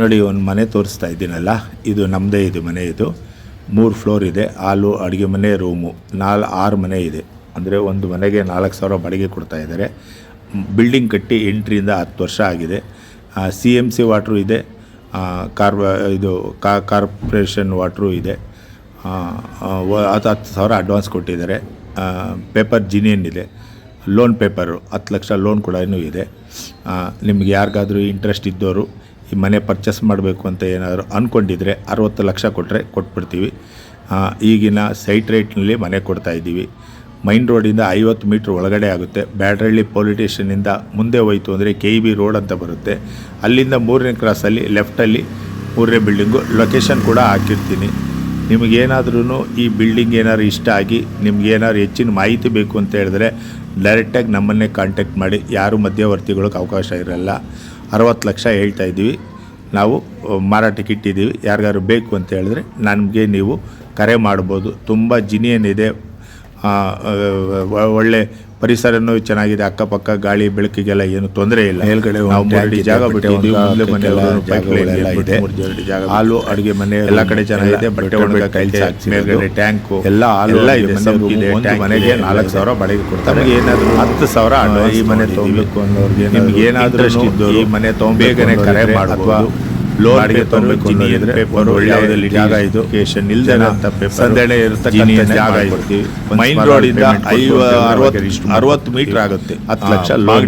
ನೋಡಿ, ಒಂದು ಮನೆ ತೋರಿಸ್ತಾ ಇದ್ದೀನಲ್ಲ, ಇದು ನಮ್ಮದೇ ಇದು ಮನೆ ಇದು. ಮೂರು ಫ್ಲೋರ್ ಇದೆ, ಹಾಲು, ಅಡುಗೆ ಮನೆ, ರೂಮು. ನಾಲ್, ಆರು ಮನೆ ಇದೆ. ಅಂದರೆ ಒಂದು ಮನೆಗೆ ನಾಲ್ಕು ಸಾವಿರ ಬಾಡಿಗೆ ಕೊಡ್ತಾ ಇದ್ದಾರೆ. ಬಿಲ್ಡಿಂಗ್ ಕಟ್ಟಿ ಎಂಟರಿಂದ ಹತ್ತು ವರ್ಷ ಆಗಿದೆ. ಸಿ ಎಂ ಸಿ ವಾಟ್ರು ಇದೆ. ಕಾರ್ ಇದು, ಕಾ, ಕಾರ್ಪೊರೇಷನ್ ವಾಟ್ರು ಇದೆ. ಹತ್ತು ಹತ್ತು ಸಾವಿರ ಅಡ್ವಾನ್ಸ್ ಕೊಟ್ಟಿದ್ದಾರೆ. ಪೇಪರ್ ಜಿನಿಯನ್ ಇದೆ. ಲೋನ್ ಪೇಪರು, ಹತ್ತು ಲಕ್ಷ ಲೋನ್ ಕೂಡ ಇದೆ. ನಿಮ್ಗೆ ಯಾರಿಗಾದ್ರೂ ಇಂಟ್ರೆಸ್ಟ್ ಇದ್ದವರು ಈ ಮನೆ ಪರ್ಚೇಸ್ ಮಾಡಬೇಕು ಅಂತ ಏನಾದರೂ ಅಂದ್ಕೊಂಡಿದ್ರೆ ಅರವತ್ತು ಲಕ್ಷ ಕೊಟ್ಟರೆ ಕೊಟ್ಬಿಡ್ತೀವಿ. ಈಗಿನ ಸೈಟ್ ರೇಟ್ನಲ್ಲಿ ಮನೆ ಕೊಡ್ತಾ ಇದ್ದೀವಿ. ಮೈನ್ ರೋಡಿಂದ ಐವತ್ತು ಮೀಟ್ರ್ ಒಳಗಡೆ ಆಗುತ್ತೆ. ಬ್ಯಾಡ್ರಳ್ಳಿ ಸ್ಟೇಷನಿಂದ ಮುಂದೆ ಹೋಯ್ತು ಅಂದರೆ ಕೆ ಬಿ ರೋಡ್ ಅಂತ ಬರುತ್ತೆ. ಅಲ್ಲಿಂದ ಮೂರನೇ ಕ್ರಾಸಲ್ಲಿ ಲೆಫ್ಟಲ್ಲಿ ಮೂರನೇ ಬಿಲ್ಡಿಂಗು. ಲೊಕೇಶನ್ ಕೂಡ ಹಾಕಿರ್ತೀನಿ. ನಿಮಗೇನಾದ್ರೂ ಈ ಬಿಲ್ಡಿಂಗ್ ಏನಾದ್ರು ಇಷ್ಟ ಆಗಿ ನಿಮ್ಗೇನಾದ್ರು ಹೆಚ್ಚಿನ ಮಾಹಿತಿ ಬೇಕು ಅಂತ ಹೇಳಿದ್ರೆ ಡೈರೆಕ್ಟಾಗಿ ನಮ್ಮನ್ನೇ ಕಾಂಟ್ಯಾಕ್ಟ್ ಮಾಡಿ. ಯಾರು ಮಧ್ಯವರ್ತಿಗಳಿಗೆ ಅವಕಾಶ ಇರಲ್ಲ. ಅರವತ್ತು ಲಕ್ಷ ಹೇಳ್ತಾ ಇದ್ದೀವಿ. ನಾವು ಮಾರಾಟಕ್ಕೆ ಇಟ್ಟಿದ್ದೀವಿ. ಯಾರಿಗಾದ್ರು ಬೇಕು ಅಂತ ಹೇಳಿದ್ರೆ ನನಗೆ ನೀವು ಕರೆ ಮಾಡ್ಬೋದು. ತುಂಬ ಜಿನಿಯನ್ ಇದೆ. ಒಳ್ಳೆ ಪರಿಸರನೂ ಚೆನ್ನಾಗಿದೆ. ಅಕ್ಕಪಕ್ಕ ಗಾಳಿ ಬೆಳಕಿಗೆಲ್ಲ ಏನು ತೊಂದರೆ ಇಲ್ಲ. ಮೇಲ್ಗಡೆ ಜಾಗ ಬಿಟ್ಟಿದ್ದೀವಿ. ಹಾಲು ಅಡುಗೆ ಮನೆ ಎಲ್ಲ ಕಡೆ ಚೆನ್ನಾಗಿದೆ. ಬಟ್ಟೆ ಒಣಗ ಕೈಲಿ ಮೇಲ್ಗಡೆ ಟ್ಯಾಂಕು. ಎಲ್ಲ ಹಾಲು ಎಲ್ಲ ಅಡುಗೆ ಇದೆ ಮನೆಗೆ ನಾಲ್ಕು ಸಾವಿರ ಬಾಡಿಗೆ ಕೊಡ್ತಾರೆ. ಏನಾದರೂ ಹತ್ತು ಸಾವಿರ ಈ ಮನೆ. ತೊಗೊಬೇಕು ಅನ್ನೋರ್ಗೆ ನಿಮ್ಗೆ ಏನಾದರೂ ಈ ಮನೆ ತೊಗೊಬೇಕನೆ ಬೇಗನೆ ಕರೆ ಮಾಡ್ಬೋದು. ಲೋನ್ ಪೇಪರ್ ಒಳ್ಳೆ ಜಾಗ ಇದು. ಪೇಪರ್ ಇರ್ತಕ್ಕಂಥ ಜಾಗ ಇದು. ಮೈನ್ ರೋಡ್ ಇಂದ ಐವ ಅರವತ್ತು ಮೀಟರ್ ಆಗುತ್ತೆ ಹತ್ತು ಲಕ್ಷ ಲೋನ್